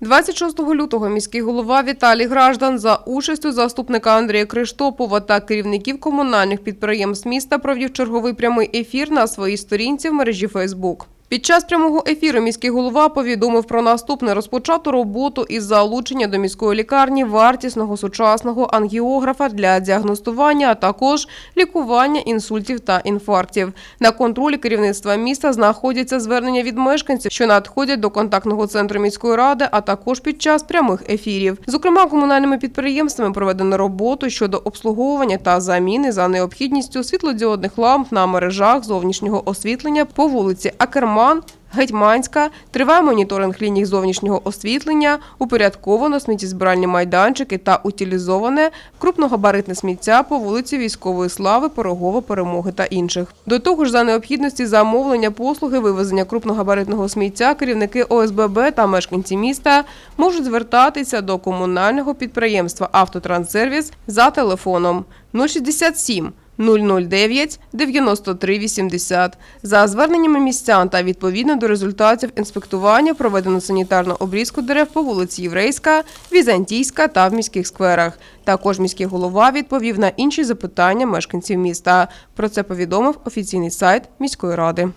26 лютого міський голова Віталій Граждан за участю заступника Андрія Криштопова та керівників комунальних підприємств міста провів черговий прямий ефір на своїй сторінці в мережі Фейсбук. Під час прямого ефіру міський голова повідомив про наступне розпочату роботу із залучення до міської лікарні вартісного сучасного ангіографа для діагностування, а також лікування інсультів та інфарктів. На контролі керівництва міста знаходяться звернення від мешканців, що надходять до контактного центру міської ради, а також під час прямих ефірів. Зокрема, комунальними підприємствами проведено роботу щодо обслуговування та заміни за необхідністю світлодіодних ламп на мережах зовнішнього освітлення по вулиці Акерман. Гетьманська триває моніторинг ліній зовнішнього освітлення, упорядковано сміттєзбиральні майданчики та утилізоване крупногабаритне сміття по вулиці Військової слави, Пирогова, Перемоги та інших. До того ж, за необхідності замовлення послуги вивезення крупногабаритного сміття керівники ОСББ та мешканці міста можуть звертатися до комунального підприємства Автотранссервіс за телефоном 067 009 93 80. За зверненнями містян та відповідно до результатів інспектування проведено санітарну обрізку дерев по вулиці Єврейська, Візантійська та в міських скверах. Також міський голова відповів на інші запитання мешканців міста. Про це повідомив офіційний сайт міської ради.